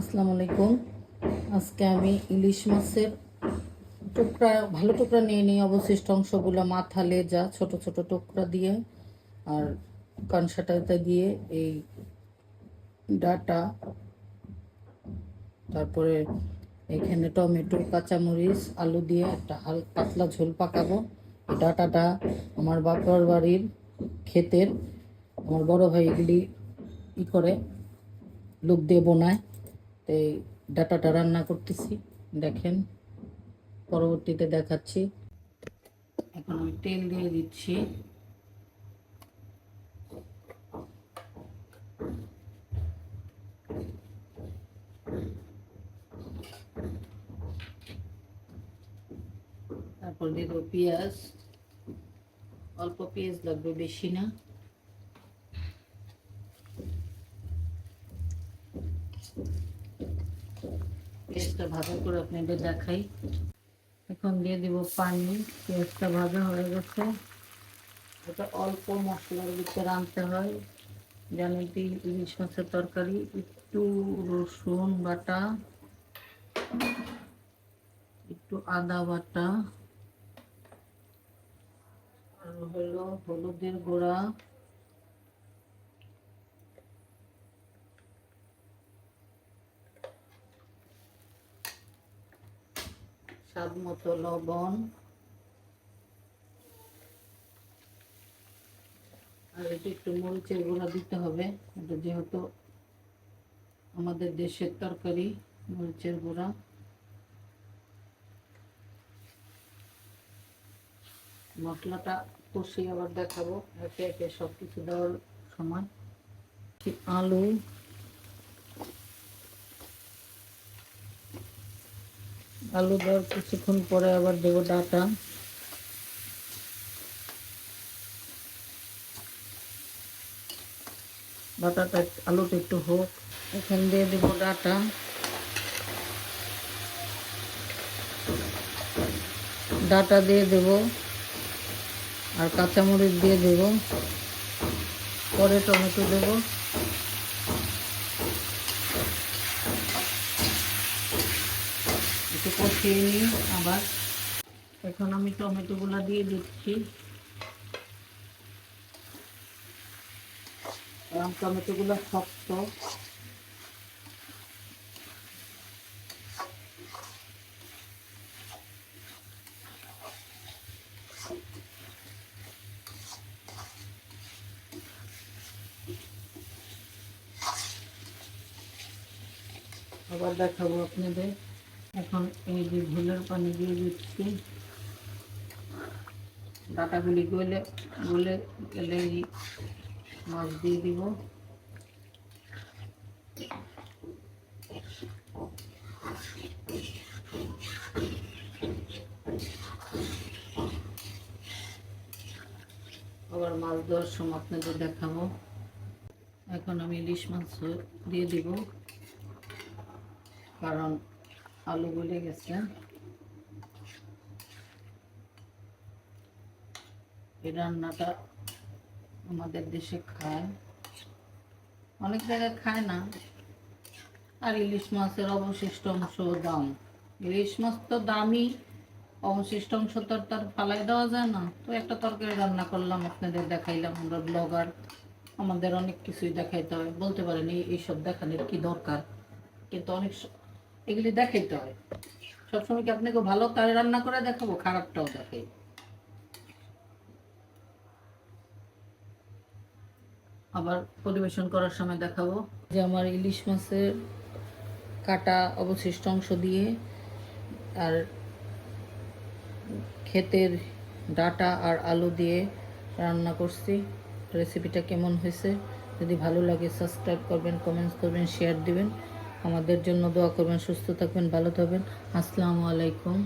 আসসালামু আলাইকুম। আজকে আমি ইলিশ মাছের টুকরা, ভালো টুকরা নিয়ে নিই। অবশিষ্ট অংশগুলো মাথা, লেজা, ছোট ছোট টুকরা দিয়ে আর কানসাটাতে দিয়ে এই ডাটা, তারপরে এখানে টমেটো, কাঁচামরিচ, আলু দিয়ে একটা হাল, পাতলা ঝোল পাকাবো। ডাটাটা আমার বাপর বাড়ির ক্ষেতের, আমার বড় ভাই এগুলি ই করে, লোক দিয়ে বোনায়। এই ডাটাটা রান্না করতেছি। দেখেন, পরবর্তীতে দেখাচ্ছি। এখন আমি তেল দিয়ে দিচ্ছি। তারপর দেবো পেঁয়াজ। অল্প পেঁয়াজ লাগবে বেশি না। পেঁয়াজটা ভাজা করে আপনাদের দেখাই। এখন দিয়ে দিব পানি পেঁয়াজটা ভাজা হয়ে গেছে। এটা অল্প মশলার ভিতরে আনতে হয় কি ইলিশ মাছের তরকারি, একটু রসুন বাটা, একটু আদা বাটা হলো হলুদের গুঁড়া। স্বাদ মতো লবণ। আর এটা একটু মরিচের গুঁড়া দিতে হবে, এটা যেহেতু আমাদের দেশের তরকারি, মরিচের গুঁড়া। মশলাটা কষিয়ে আবার দেখাবো, একে একে সব কিছু দেওয়ার সময়। আলু আলু দেওয়ার কিছুক্ষণ পরে আবার দেবো ডাটা। ডাটাটা আলুটা একটু হোক, এখান দিয়ে দেবো ডাটা। ডাটা দিয়ে দেব, আর কাঁচামরিচ দিয়ে দেব। পরে টমেটো দেবো। একটু কষিয়ে নিই আবার। এখন আমি টমেটোগুলো দিয়ে দিচ্ছি। কারণ টমেটোগুলো শক্ত। আবার দেখাবো আপনাদের। এখন এই যে ভুলের পানি দিয়ে দিচ্ছি। ডাটাগুলি গলে গলে গেলে মাছ দিয়ে দিব। আবার মাছ দেওয়ার সময় আপনাদের দেখাবো। এখন আমি ইলিশ মাছ দিয়ে দিব। কারণ আলু গলে গেছে। এই রান্নাটা আমাদের দেশে খায়। অনেক জায়গায় খায় না। আর ইলিশ মাছের অবশিষ্ট অংশ দাম। ইলিশ মাছ তো দামই অবশিষ্ট অংশ তো তার ফালাই দেওয়া যায় না। তো একটা তরকারি রান্না করলাম, আপনাদের দেখাইলাম। আমরা ব্লগার, আমাদের অনেক কিছুই দেখাইতে হয়। বলতে পারেন এইসব দেখানোর কি দরকার? কিন্তু অনেক এগুলি দেখাইতে হয়। সবসময় কি আপনাকে ভালো তাই রান্না করে দেখাবো? খারাপটাও দেখাই আবার পরিবেশন করার সময় দেখাবো যে আমার ইলিশ মাছের কাটা অবশিষ্ট অংশ দিয়ে আর ক্ষেতের ডাটা আর আলু দিয়ে রান্না করছি। রেসিপিটা কেমন হয়েছে? যদি ভালো লাগে সাবস্ক্রাইব করবেন, কমেন্টস করবেন, শেয়ার দিবেন। আমাদের জন্য দোয়া করবেন সুস্থ থাকবেন ভালো থাকবেন। আসসালামু আলাইকুম।